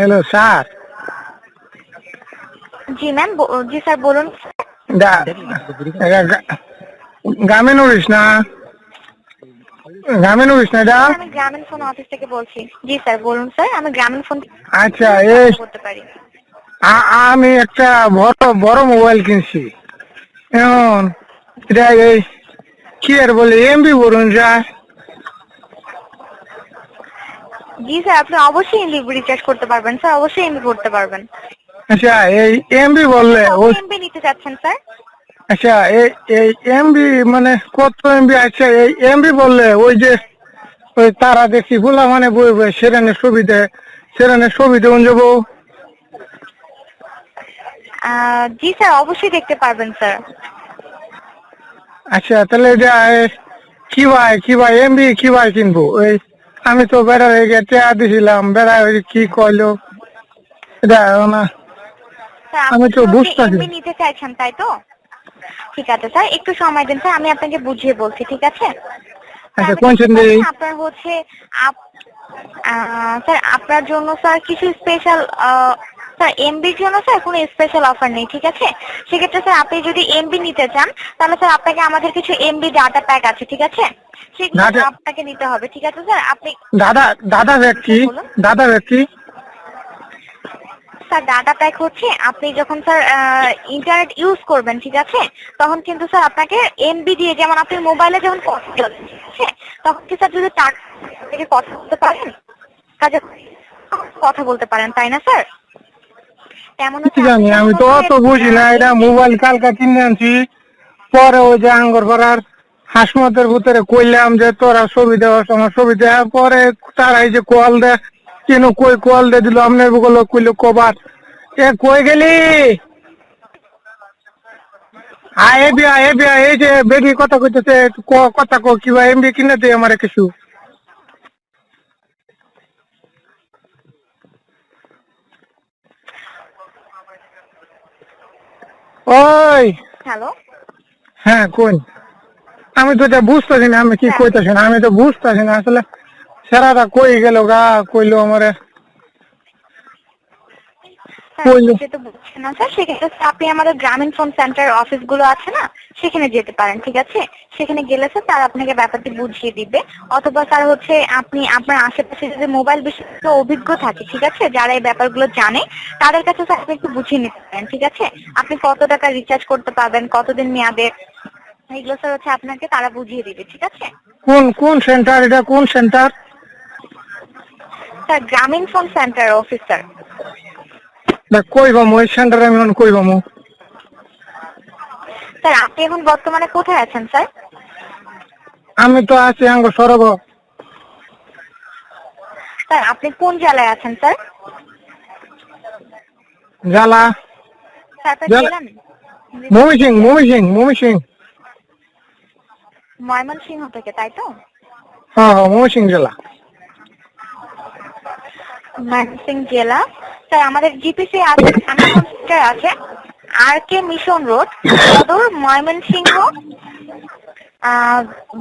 Hello sir জি ma'am জি sir বলুন। গ্রামীণ অফিস না? গ্রামীণ অফিস না এটা আমি গ্রামীণ ফোন অফিস থেকে বলছি। জি স্যার বলুন স্যার আমি গ্রামীণ ফোন আচ্ছা এই করতে পারি। আমি একটা বড় বড় মোবাইল কিনছি। এখন এটা এই কি আর বলে এমবি বলুন যায় জি স্যার আপনি অবশ্যই এমবি রিচার্জ করতে পারবেন স্যার অবশ্যই এমবি করতে পারবেন। আচ্ছা এই এমবি বললে এমবি নিতে চাচ্ছেন স্যার? আচ্ছা এই এই এমবি মানে কত এমবি আছে? এই এমবি বললে ওই যে ওই তারা দেখি বলা মানে বই বই সেরানের সুবিধে সেরানের সুবিধে উন যাব? জি স্যার অবশ্যই দেখতে পারবেন স্যার। আচ্ছা তাহলে এটা কি ভাই কি ভাই এমবি কি ভাই কিনবো? ওই আমি তো বেড়া হয়ে গেছে টেয়া দিছিলাম বেড়া হয়ে কি কইলো? এটা না। আমি তো বুঝতে বুঝতেছি। নিতে চাইছেন তাই তো? ঠিক আছে স্যার একটু সময় দিন স্যার আমি আপনাকে বুঝিয়ে বলছি ঠিক আছে? আচ্ছা কোন আপনার হচ্ছে স্যার আপনার জন্য স্যার কিছু স্পেশাল স্যার এমবির জন্য স্যার কোনো স্পেশাল অফার নেই ঠিক আছে? সেক্ষেত্রে স্যার আপনি যদি এমবি নিতে চান তাহলে স্যার আপনাকে আমাদের কিছু এমবি ডাটা প্যাক আছে ঠিক আছে? সেগুলো আপনাকে নিতে হবে ঠিক আছে স্যার? আপনি দাদা দাদা ব্যক্তি দাদা ব্যক্তি স্যার ডাটা প্যাক হচ্ছে আপনি যখন স্যার ইন্টারনেট ইউজ করবেন ঠিক আছে? তখন কিন্তু স্যার আপনাকে এমবি দিয়ে যেমন আপনি মোবাইলে যখন কথা বলেন ঠিক আছে? তখন কি স্যার যদি টাকা থেকে কথা বলতে পারেন? কাজে কথা বলতে পারেন তাই না স্যার? তেমন জানি আমি তো অত বুঝি না এটা মোবাইল কালকা কিনে আনছি পরে ওই যে আঙ্গর করার হাসমতের ভিতরে কইলাম যে তোরা ছবি দেওয়ার সময় ছবি দেওয়ার পরে তারা এই যে কল দে কেন কই কল দে দিল আপনারগুলো কইলো কবার। এ কই গেলি? আয় এ বিয়া এ বিয়া এই যে বেবি কথা কইতেছে কথা কো কিবা এমবি কিনে দে আমার কিছু ওই হ্যালো। হ্যাঁ কোন আমি তো এটা বুঝতেছি না আমি কি হ্যাঁ। কইতেছি না? আমি তো বুঝতেছি না আসলে সেরাটা কই গেল গা কইলো আমারে। বলুন। যেহেতু না স্যার সেক্ষেত্রে আপনি আমাদের গ্রামীণ ফোন সেন্টার অফিসগুলো আছে না সেখানে যেতে পারেন ঠিক আছে? সেখানে গেলে স্যার তারা আপনাকে ব্যাপারটি বুঝিয়ে দিবে। অথবা স্যার হচ্ছে আপনি আপনার আশেপাশে যদি মোবাইল বিষয়ে অভিজ্ঞ থাকে ঠিক আছে যারা এই ব্যাপারগুলো জানে তাদের কাছে স্যার আপনি একটু বুঝিয়ে নিতে পারেন ঠিক আছে? আপনি কত টাকা রিচার্জ করতে পারবেন কতদিন মেয়াদে এগুলো স্যার হচ্ছে আপনাকে তারা বুঝিয়ে দিবে ঠিক আছে? কোন কোন সেন্টার এটা কোন center? Sir Grameen phone center office sir. না কই বামু ওই সেন্টারে আমি এখন কই বামু স্যার আপনি এখন বর্তমানে কোথায় আছেন স্যার? আমি তো আছি আঙ্গ সরব স্যার আপনি কোন জেলায় আছেন স্যার? জেলা- জেলা নেই? Mymensingh Mymensingh Mymensingh Mymensingh থেকে তাই তো? হ্যাঁ হ্যাঁ মমি সিং জেলা। ময়মনসিংহ জেলা? স্যার আমাদের জিপিসি আছে সেন্টার আছে আর কে মিশন রোড সদর ময়মনসিংহ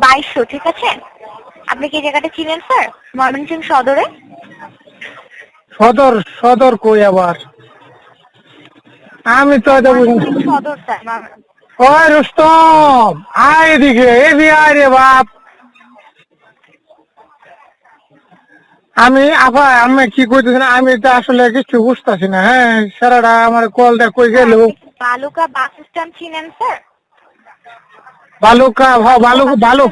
বাইশশো ঠিক আছে? আপনি কি জায়গাটা চিনেন স্যার? ময়মনসিংহ সদরে? সদর সদর কই আবার? আমি তো সদর স্যার ওই রুস্তম আয় এদিকে এ বিয়ায় রে বাপ। আমি আপা আমি কি কইতেছি না আমি তো আসলে কিছু বুঝতেছি না হ্যাঁ সারাটা আমার কল দেখ কই গেল। বালুকা বাস স্ট্যান্ড চিনেন স্যার? বালুকা হ বালুকা বালুক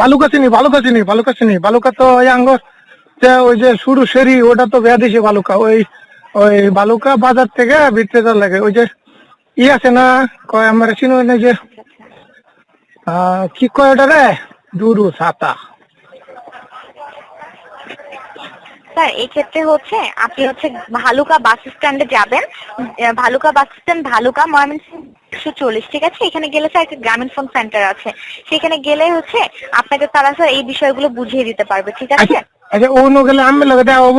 বালুকা চিনি বালুকা চিনি বালুকা চিনি বালুকা তো ওই আঙ্গ যে ওই যে শুরু সেরি ওটা তো বেয়া দিছে বালুকা ওই ওই বালুকা বাজার থেকে যাওয়ার লাগে ওই যে ই আছে না কয় আমার চিনো না যে আহ, কি কয় ওটা রে? দুরু ছাতা। স্যার, এই ক্ষেত্রে হচ্ছে আপনি হচ্ছে ভালুকা বাস স্ট্যান্ডে যাবেন। ভালুকা বাস স্ট্যান্ড, ভালুকা ময়মনসিংহ একশো চল্লিশ, ঠিক আছে? এখানে গেলে স্যার একটা গ্রামীণ ফোন সেন্টার আছে। সেখানে গেলে হচ্ছে আপনাকে তারা, স্যার, এই বিষয়গুলো বুঝিয়ে দিতে পারবে, ঠিক আছে? আচ্ছা আচ্ছা অন্য গেলে আমি লাগাতে দেওয়া